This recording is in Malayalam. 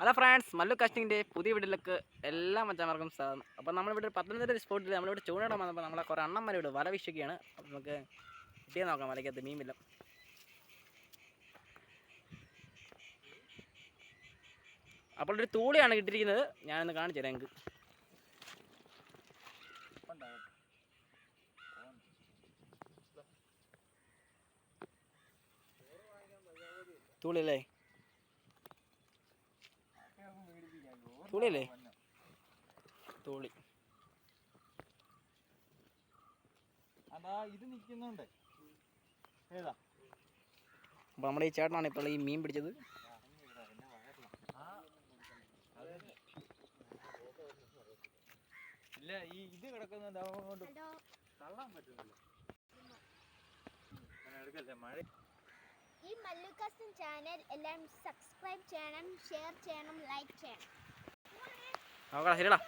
ഹലോ ഫ്രണ്ട്സ് മല്ലു കാസ്റ്റിങ്ങിന്റെ പുതിയ വീട്ടിലേക്ക് എല്ലാ മച്ചാമാർക്കും സാധനം അപ്പോൾ നമ്മളിവിടെ പത്തനംതിട്ട സ്പോട്ടിൽ നമ്മളിവിടെ ചൂണ്ടിടാൻ വന്നപ്പോൾ നമ്മളെ കുറേ അണ്ണന്മാർ ഇവിടെ വല വീശുകയാണ്. അപ്പോൾ നമുക്ക് കിട്ടിയാൽ നോക്കാം വലയ്ക്കകത്ത് മീൻ വില്ല. അപ്പോൾ ഒരു തൂളിയാണ് കിട്ടിയിരിക്കുന്നത് ഞാനൊന്ന് കാണിച്ചു തരാം നിങ്ങൾക്ക് തൂളിയല്ലേ തൂളിയല്ലേ? തുളി. അതാ ഇത് നിക്കുന്നുണ്ട് ഏതാ? അപ്പോൾ നമ്മുടെ ഈ ചേട്ടനാണ് ഇപ്പോൾ ഈ മീൻ പിടിച്ചത്. ഇല്ല ഈ ഇത് കിടക്കുന്നുണ്ട് അവൻ കൊണ്ട് തള്ളാൻ പറ്റുന്നില്ല. എടുക്കല്ലേ മഴ ഈ മല്ലുക്കസ്റ്റൻ ചാനൽ എല്ലാം സബ്സ്ക്രൈബ് ചെയ്യണം ഷെയർ ചെയ്യണം ലൈക്ക് ചെയ്യണം. നോക്കാം ശരിടാ